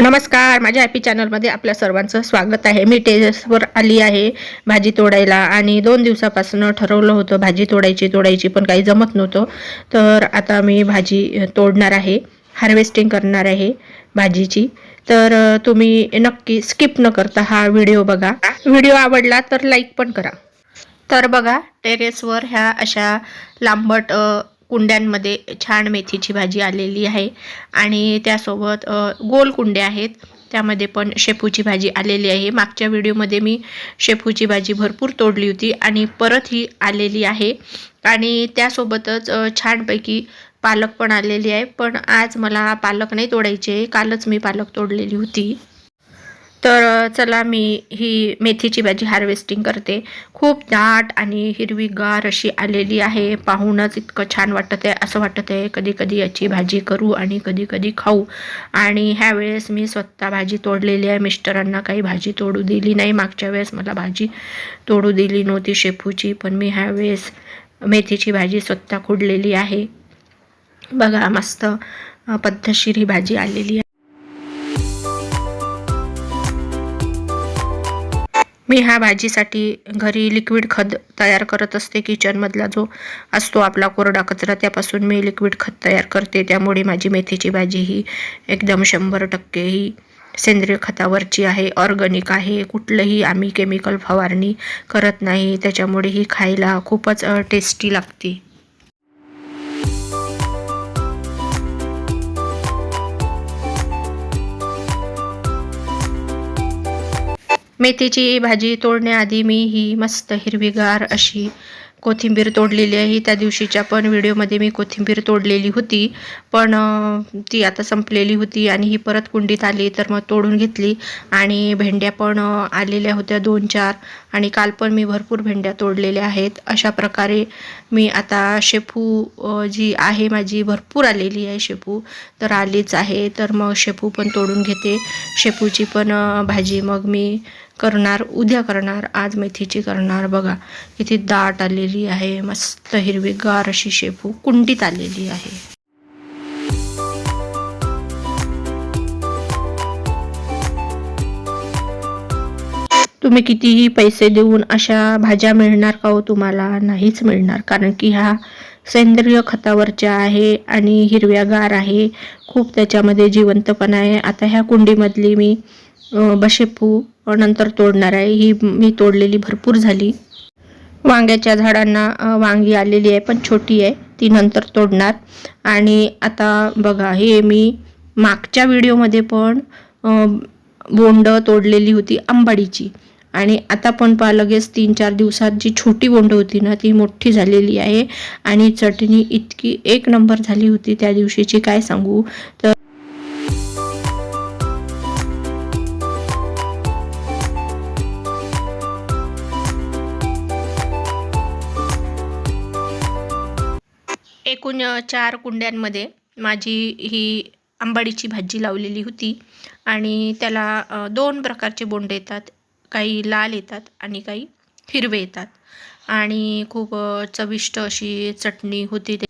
नमस्कार माझ्या हॅपी चॅनलमध्ये आपल्या सर्वांचं स्वागत आहे. मी टेरेसवर आली आहे भाजी तोडायला आणि दोन दिवसापासून ठरवलं होतं भाजी तोडायची तोडायची पण काही जमत नव्हतं. तर आता मी भाजी तोडणार आहे हार्वेस्टिंग करणार आहे भाजीची. तर तुम्ही नक्की स्किप न करता हा व्हिडिओ बघा. व्हिडिओ आवडला तर लाईक पण करा. तर बघा टेरेसवर ह्या अशा लांबट कुंड्यांमध्ये छान मेथीची भाजी आलेली आहे. आणि त्यासोबत गोल कुंड्या आहेत. त्यामध्ये पण शेपूची भाजी आलेली आहे. मागच्या व्हिडिओमध्ये मी शेपूची भाजी भरपूर तोडली होती आणि परत ही आलेली आहे. आणि त्यासोबतच छानपैकी पालक पण आलेली आहे. पण आज मला पालक नाही तोडायचे कालच मी पालक तोडलेली होती. तर चला मी ही मेथीची भाजी हार्वेस्टिंग करते. खूप दाट आणि हिरवीगार अशी आलेली आहे. पाहूनच इतकं छान वाटत आहे असं वाटत आहे कधी कधी याची भाजी करू आणि कधी कधी खाऊ. आणि ह्या वेळेस मी स्वतः भाजी तोडलेली आहे. मिस्टरांना काही भाजी तोडू दिली नाही. मागच्या वेळेस मला भाजी तोडू दिली नव्हती शेपूची पण मी ह्या वेळेस मेथीची भाजी स्वतः खुडलेली आहे. बघा मस्त पद्धतशीर ही भाजी आलेली आहे. मी ह्या भाजीसाठी घरी लिक्विड खत तयार करत असते किचनमधला जो असतो आपला कोरडा कचरा त्यापासून मी लिक्विड खत तयार करते. त्यामुळे माझी मेथीची भाजी ही एकदम शंभर टक्के ही सेंद्रिय खतावरची आहे ऑर्गॅनिक आहे. कुठलंही आम्ही केमिकल फवारणी करत नाही. त्याच्यामुळे ही खायला खूपच टेस्टी लागते. मेथीची भाजी तोडण्याआधी मी ही मस्त हिरवीगार अशी कोथिंबीर तोडलेली आहे. त्या दिवशीच्या पण व्हिडिओमध्ये मी कोथिंबीर तोडलेली होती. पण ती आता संपलेली होती आणि ही परत कुंडीत आली तर मग तोडून घेतली आणि भेंड्या पण आलेल्या होत्या दोन चार आणि काल पण मी भरपूर भेंड्या तोडलेल्या आहेत. अशा प्रकारे मी आता शेपू जी आहे माझी भरपूर आलेली आहे शेपू. तर आलीच आहे. तर मग शेपू पण तोडून घेते. शेपूची पण भाजी मग मी करणार उद्या करणार आज मेथीची करणार. बघा किती दाट आलेली आहे मस्त हिरवीगार अशी शेपू कुंडीत आलेली आहे. तुम्ही कितीही पैसे देऊन अशा भाज्या मिळणार का हो? तुम्हाला नाहीच मिळणार कारण की ह्या सेंद्रिय खतावरच्या आहे आणि हिरव्यागार आहे. खूप त्याच्यामध्ये जिवंतपणा आहे. आता ह्या कुंडीमधली मी बशेपू नंतर तोडणार आहे. ही मी तोडलेली भरपूर झाली. वांग्याच्या झाडांना वांगी आलेली आहे पण छोटी आहे. ती नंतर तोडणार. आणि आता बघा हे मी मागच्या व्हिडिओमध्ये पण बोंड तोडलेली होती आंबाडीची. आणि आता पण पहा लगेच तीन चार दिवसात जी छोटी बोंड होती ना ती मोठी झालेली आहे. आणि चटणी इतकी एक नंबर झाली होती त्या दिवशीची काय सांगू? तर एकूण चार कुंड्यांमध्ये माझी ही आंबाडीची भाजी लावलेली होती आणि त्याला दोन प्रकारचे बोंड येतात. काही लाल येतात आणि काही हिरवे येतात. आणि खूप चविष्ट अशी चटणी होती ते.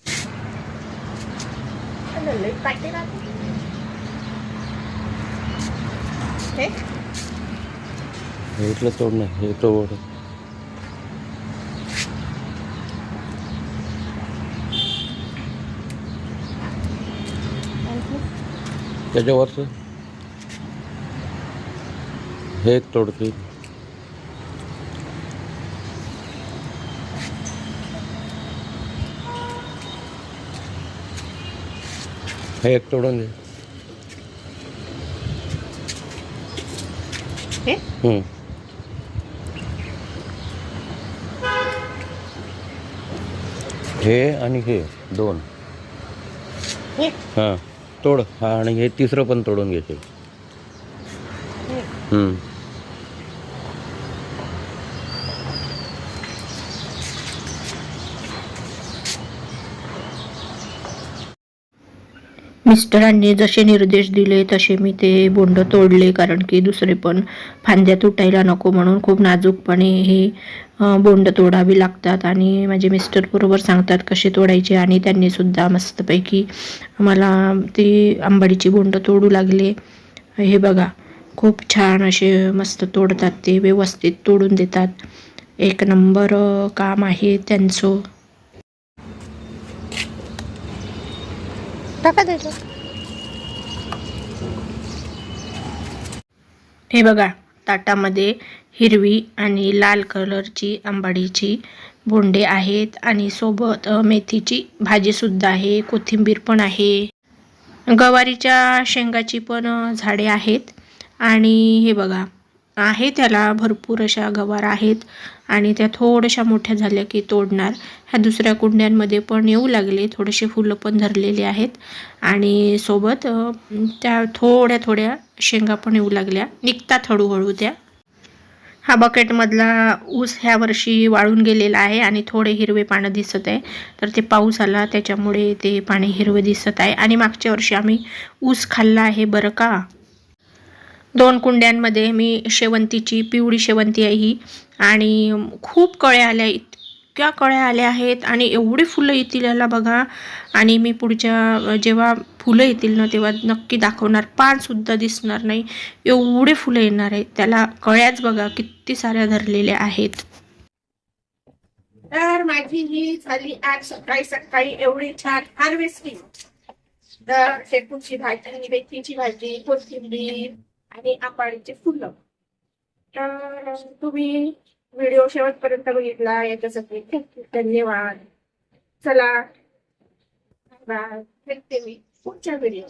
हे? तोडणं हे तोड त्याच्यावरचं हे एक तोडते हे एक तोडून दे हे? हम्म. हे आणि हे दोन हे? तोड हा आणि हे तिसरं पण तोडून घ्यायचे मिस्टरांनी जसे निर्देश दिले तसे मी ते बोंड तोडले. कारण की दुसरे पण फांद्या तुटायला नको म्हणून खूप नाजूकपणे हे बोंड तोडावी लागतात. आणि माझे मिस्टर बरोबर सांगतात कसे तोडायचे. आणि त्यांनी सुद्धा मस्तपैकी मला ती आंबाडीची बोंड तोडू लागले. हे बघा खूप छान असे मस्त तोडतात ते व्यवस्थित तोडून देतात. एक नंबर काम आहे त्यांचं. टाका हे बघा ताटामध्ये हिरवी आणि लाल कलरची आंबाडीची बोंडे आहेत आणि सोबत मेथीची भाजीसुद्धा आहे कोथिंबीर पण आहे. गवारीच्या शेंगाची पण झाडे आहेत. आणि हे बघा आहे त्याला भरपूर अशा गवार आहेत आणि त्या थोड्याशा मोठ्या झाल्या की तोडणार. ह्या दुसऱ्या कुंड्यांमध्ये पण येऊ लागले थोडेसे फुलं पण धरलेले आहेत आणि सोबत त्या थोड्या थोड्या शेंगा पण येऊ लागल्या. निघतात हळूहळू त्या. हा बकेटमधला ऊस ह्या वर्षी वाळून गेलेला आहे आणि थोडे हिरवे पानं दिसत आहे. तर ते पाऊस आला त्याच्यामुळे ते पाणी हिरवे दिसत आहे. आणि मागच्या वर्षी आम्ही ऊस खाल्ला आहे बरं का? दोन कुंड्यांमध्ये मी शेवंतीची पिवळी शेवंती आहे ही. आणि खूप कळ्या आल्या इतक्या कळ्या आल्या आहेत आणि एवढी फुलं येतील याला बघा. आणि मी पुढच्या जेव्हा फुलं येतील ना तेव्हा नक्की दाखवणार. पानसुद्धा दिसणार नाही. एवढे फुलं येणार आहेत. त्याला कळ्याच बघा किती साऱ्या धरलेल्या आहेत. तर माझी ही झाली आज सकाळी सकाळी एवढी छान हार्वेस्टिंग तर शेपूची भाजी मेथीची भाजी कोथिंबीर आणि आपाळीचे फुलं. तर तुम्ही व्हिडिओ शेवटपर्यंत बघितला याच्यासाठी खूप धन्यवाद. चला बाय भेटते मी पुढच्या व्हिडिओ